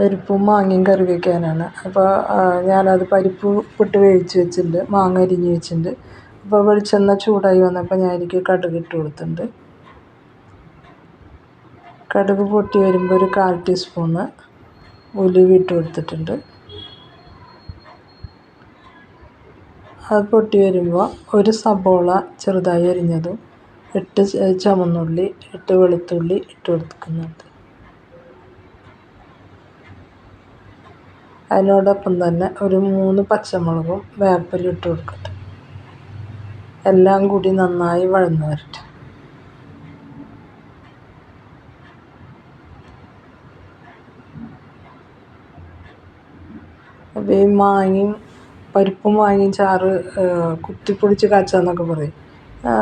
പരിപ്പും മാങ്ങയും കറി വെക്കാനാണ് അപ്പോൾ ഞാനത് പരിപ്പ് ഇട്ട് വേവിച്ച് വെച്ചിട്ടുണ്ട് മാങ്ങ അരിഞ്ഞ് വെച്ചിട്ടുണ്ട്. അപ്പോൾ വെളിച്ചെണ്ണ ചൂടായി വന്നപ്പോൾ ഞാൻ അതിലേക്ക് കടുക് ഇട്ട് കൊടുത്തിട്ടുണ്ട്. കടുക് പൊട്ടി വരുമ്പോൾ ഒരു കാൽ ടീസ്പൂണ് ഉലുവ ഇട്ട് കൊടുത്തിട്ടുണ്ട്. അത് പൊട്ടി വരുമ്പോൾ ഒരു സബോള ചെറുതായി അരിഞ്ഞതും എട്ട് ചുവന്നുള്ളി എട്ട് വെളുത്തുള്ളി ഇട്ട് കൊടുക്കുന്നുണ്ട്. അതിനോടൊപ്പം തന്നെ ഒരു മൂന്ന് പച്ചമുളകും വേപ്പില ഇട്ട് കൊടുക്കട്ടെ. എല്ലാം കൂടി നന്നായി വഴന്ന് വരട്ടെ. അപ്പോൾ ഈ മാങ്ങയും പരിപ്പും മാങ്ങയും ചാറ് കുത്തിപ്പൊടിച്ച് കാച്ചാന്നൊക്കെ പറയും.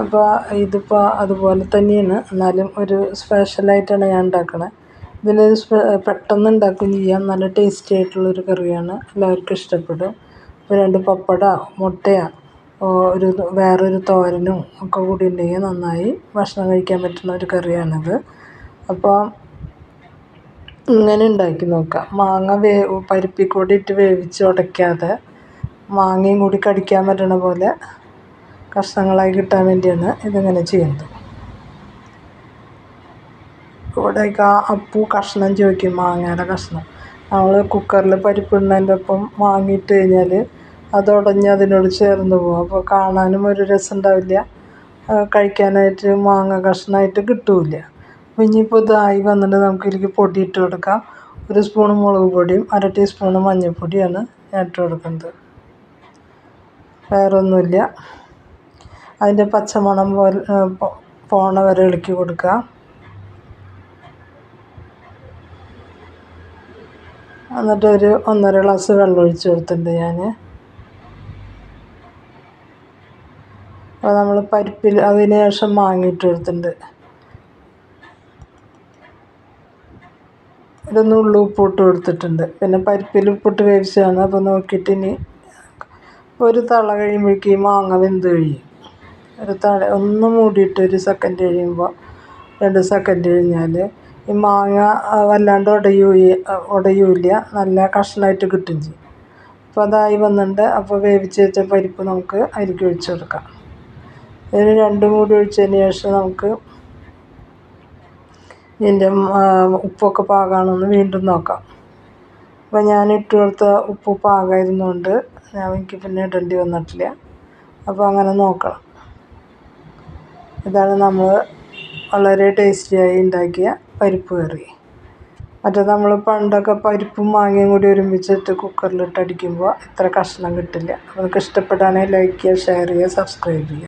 അപ്പോൾ ഇതിപ്പോൾ അതുപോലെ തന്നെയാണ്. എന്നാലും ഒരു സ്പെഷ്യലായിട്ടാണ് ഞാൻ ഉണ്ടാക്കണത് ഇതിനൊരു പെട്ടെന്ന് ഉണ്ടാക്കുകയും ചെയ്യാം. നല്ല ടേസ്റ്റി ആയിട്ടുള്ളൊരു കറിയാണ്. എല്ലാവർക്കും ഇഷ്ടപ്പെടും. ഇപ്പോൾ രണ്ട് പപ്പട മുട്ടയോ. ഒരു വേറൊരു തോരനും ഒക്കെ കൂടി ഉണ്ടെങ്കിൽ നന്നായി ഭക്ഷണം കഴിക്കാൻ പറ്റുന്ന ഒരു കറിയാണിത്. അപ്പോൾ ഇങ്ങനെ ഉണ്ടാക്കി നോക്കാം. മാങ്ങ വേ പരിപ്പിൽ കൂടി ഇട്ട് വേവിച്ച് ഉടയ്ക്കാതെ മാങ്ങയും കൂടി കടിക്കാൻ പറ്റണ പോലെ കഷ്ണങ്ങളായി കിട്ടാൻ വേണ്ടിയാണ് ഇതിങ്ങനെ ചെയ്യുന്നത്. ഇവിടേക്ക് അപ്പു കഷ്ണം ചോദിക്കും മാങ്ങയുടെ കഷ്ണം. നമ്മൾ കുക്കറിൽ പരിപ്പിടുന്നതിന്റെ ഒപ്പം വാങ്ങിയിട്ട് കഴിഞ്ഞാൽ അത് ഉടഞ്ഞ് അതിനോട് ചേർന്ന് പോകും അപ്പോൾ കാണാനും ഒരു രസം ഉണ്ടാവില്ല കഴിക്കാനായിട്ട് മാങ്ങ കഷ്ണമായിട്ട് കിട്ടില്ല. അപ്പോൾ ഇനിയിപ്പോൾ ഇതായി വന്നിട്ട് നമുക്ക് ഇതിലേക്ക് പൊടി ഇട്ട് കൊടുക്കാം. ഒരു സ്പൂൺ മുളക് പൊടിയും അര ടീസ്പൂൺ മഞ്ഞൾപ്പൊടിയാണ് ഞാൻ ഇട്ട് കൊടുക്കുന്നത്. വേറൊന്നുമില്ല. അതിന്റെ പച്ചമണം പോലെ പോണ വരെ ഇളക്കി കൊടുക്കുക എന്നിട്ട് ഒരു ഒന്നര ഗ്ലാസ് വെള്ളം ഒഴിച്ച് കൊടുത്തിട്ടുണ്ട് ഞാൻ അപ്പോൾ നമ്മൾ പരിപ്പിൽ അതിന് ശേഷം മാങ്ങിയിട്ട് കൊടുത്തിട്ടുണ്ട്. ഇതൊന്ന് ഉള്ളു ഉപ്പിട്ട് കൊടുത്തിട്ടുണ്ട്. പിന്നെ പരിപ്പിൽ ഉപ്പിട്ട് വേവിച്ചതാണ്. അപ്പോൾ നോക്കിയിട്ട് ഇനി ഒരു തള കഴിയുമ്പോഴേക്കും മാങ്ങ വെന്ത് കഴിയും. ഒരു തള ഒന്ന് മൂടിയിട്ട് ഒരു സെക്കൻഡ് കഴിയുമ്പോൾ രണ്ട് സെക്കൻഡ് കഴിഞ്ഞാൽ ഈ മാങ്ങ വല്ലാണ്ട് ഉടയുകയും ഉടയൂല നല്ല കഷ്ണമായിട്ട് കിട്ടുകയും ചെയ്യും. അപ്പോൾ അതായി വന്നിട്ടുണ്ട് അപ്പോൾ വേവിച്ച് വെച്ച പരിപ്പ് നമുക്ക് അതിലേക്ക് ഒഴിച്ച് കൊടുക്കാം. ഇതിന് രണ്ടും കൂടി ഒഴിച്ചതിന് ശേഷം നമുക്ക് ഇതിന്റെ ഉപ്പൊക്കെ പാകമാണെന്ന് വീണ്ടും നോക്കാം. അപ്പോൾ ഞാൻ ഇട്ട് കൊടുത്ത ഉപ്പ് പാകമായിരുന്നുകൊണ്ട് ഞാൻ എനിക്ക് പിന്നെ ഇടേണ്ടി വന്നിട്ടില്ല. അപ്പോൾ അങ്ങനെ നോക്കണം. ഇതാണ് നമ്മൾ വളരെ ടേസ്റ്റിയായി ഉണ്ടാക്കിയ പരിപ്പ് കറി. മറ്റേ നമ്മൾ പണ്ടൊക്കെ പരിപ്പും മാങ്ങയും കൂടി ഒരുമിച്ചിട്ട് കുക്കറിലിട്ട് അടിക്കുമ്പോൾ ഇത്ര കഷ്ണം കിട്ടില്ല. നിങ്ങൾക്ക് ഇഷ്ടപ്പെടുകയാണെങ്കിൽ ലൈക്ക് ചെയ്യുക ഷെയർ ചെയ്യുക സബ്സ്ക്രൈബ് ചെയ്യുക.